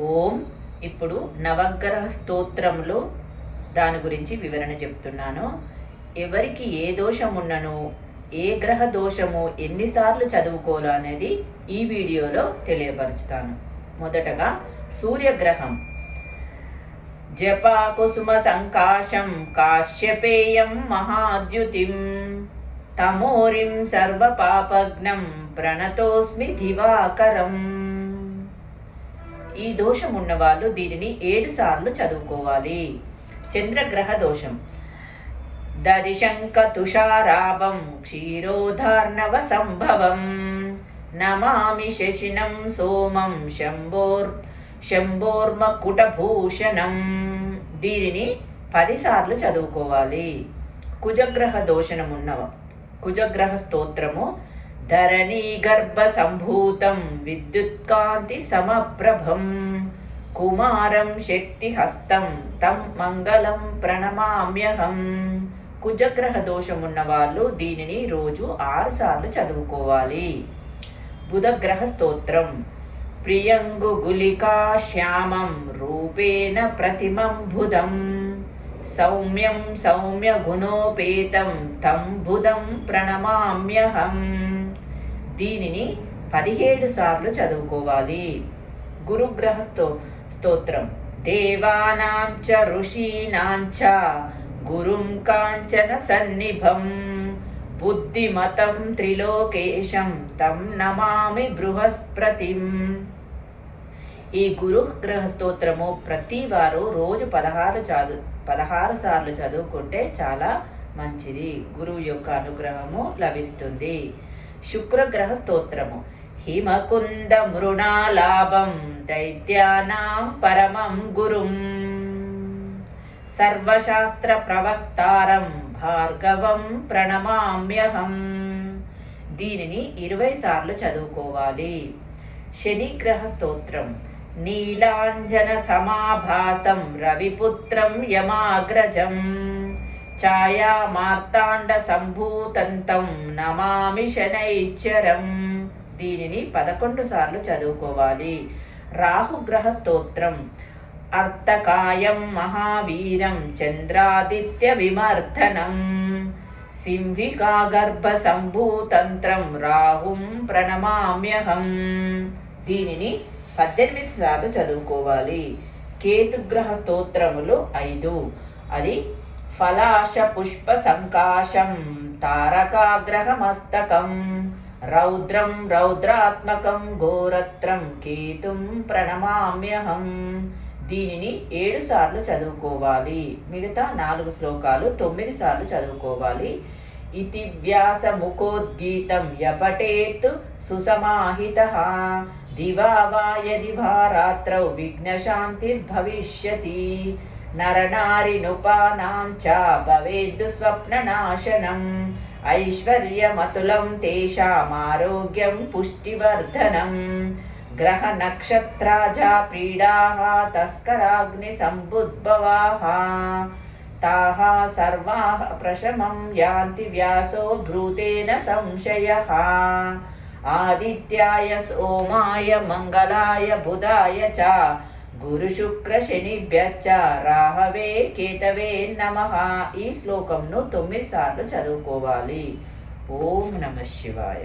ఓం. ఇప్పుడు నవగ్రహ స్తోత్రంలో దాని గురించి వివరణ చెప్తున్నాను. ఎవరికి ఏ దోషం ఉన్నను ఏ గ్రహ దోషము ఎన్నిసార్లు చదువుకోవాలో అనేది ఈ వీడియోలో తెలియపరుచుతాను. మొదటగా సూర్యగ్రహం. జపాకుసుమ సంకాశం కాశ్యపేయం మహాద్యుతిం తమోరిం సర్వపాపగ్నం ప్రణతోస్మి దివాకరం. ఈ దోషం ఉన్నవాళ్ళు దీనిని ఏడు సార్లు చదువుకోవాలి. చంద్రగ్రహ దోషం. దరిశంక తుషారాభం క్షీరోధార్ణవ సంభవం నమామి శశినం సోమం శంభోర్ శంభోర్మకుటభూషణం. దీనిని పదిసార్లు చదువుకోవాలి. కుజగ్రహ దోషణం ఉన్నవ కుజగ్రహ స్తోత్రము ధరణీ గర్భ సంభూతం విద్యుత్కాంతి సమప్రభం. కుమారం శక్తిహస్తం తం మంగళం ప్రణమామ్యహం. కుజగ్రహ దోషమున్న వాళ్ళు దీనిని రోజు ఆరు సార్లు చదువుకోవాలి. బుధగ్రహ స్తోత్రం. ప్రియంగు గులికా శ్యామం రూపేణ ప్రతిమం బుధం. సౌమ్యం సౌమ్య గుణోపేతం తం బుధం ప్రణమామ్యహం. దీనిని పదిహేడు సార్లు చదువుకోవాలి. గురుగ్రహ స్తో స్తోత్రం. దేవానాం చ ఋషీణాం చ గురుం కాంచన సన్నిభం. బుద్ధిమతం త్రిలోకేశం తం నమామి బృహస్పతిం. ఈ గురుగ్రహ స్తోత్రము ప్రతి వారు రోజు పదహారు చదు పదహారు సార్లు చదువుకుంటే చాలా మంచిది. గురువు యొక్క అనుగ్రహము లభిస్తుంది. శుక్రగ్రహ స్తోత్రము హిమకుంద మృణాలాభం దైత్యానాం పరమం గురుం. సర్వశాస్త్ర ప్రవక్తారం భార్గవం ప్రణమామ్యహం. దీనిని ఇరవై సార్లు చదువుకోవాలి. శనిగ్రహ స్తోత్రం నీలాంజన సమాభాసం రవిపుత్రం యమాగ్రజం. ఛాయా మార్తాండ సంభూతంతం నమామి శనైశ్చరం దీనిని పదకొండు సార్లు చదువుకోవాలి. రాహుగ్రహ స్తోత్రం అర్థకాయం మహావీరం చంద్రాదిత్య విమర్ధనం సింహికాగర్భ సంభూతంత్రం రాహుం ప్రణమామ్యహం. దీనిని పద్దెనిమిది సార్లు చదువుకోవాలి. కేతుగ్రహ స్తోత్రములు ఐదు. అది ఫలాశ పుష్ప సంకాశం తారకాగ్రహమస్తకం రౌద్రం రౌద్రాత్మకం ఘోరత్రం కేతుం ప్రణమామ్యహం దీనిని ఏడు సార్లు చదువుకోవాలి. మిగతా నాలుగు శ్లోకాలు తొమ్మిది సార్లు చదువుకోవాలి. ఇతి వ్యాస ముఖోద్గీతం యపటేత్ సుసమాహిత. దివా వా యది రాత్రౌ విఘ్నశాంతిర్భవిష్యతి. నరనారినుపానాం చ భవేద్దు స్వప్ననాశనం ఐశ్వర్యమతులం తేషామారోగ్యం పుష్టివర్ధనం గ్రహ నక్షత్రాజా ప్రీడాः తస్కరాగ్ని సంబుద్భవాः తాः సర్వాः ప్రశమం యాంతి వ్యాసో భ్రూతేన సంశయः ఆదిత్యాయ సోమాయ మంగళాయ బుధాయ గురు శుక్ర శనిభ్యచ్చ రాహవే కేతవే నమ. ఈ శ్లోకంను తొమ్మిది సార్లు చదువుకోవాలి. ఓం నమ శివాయ.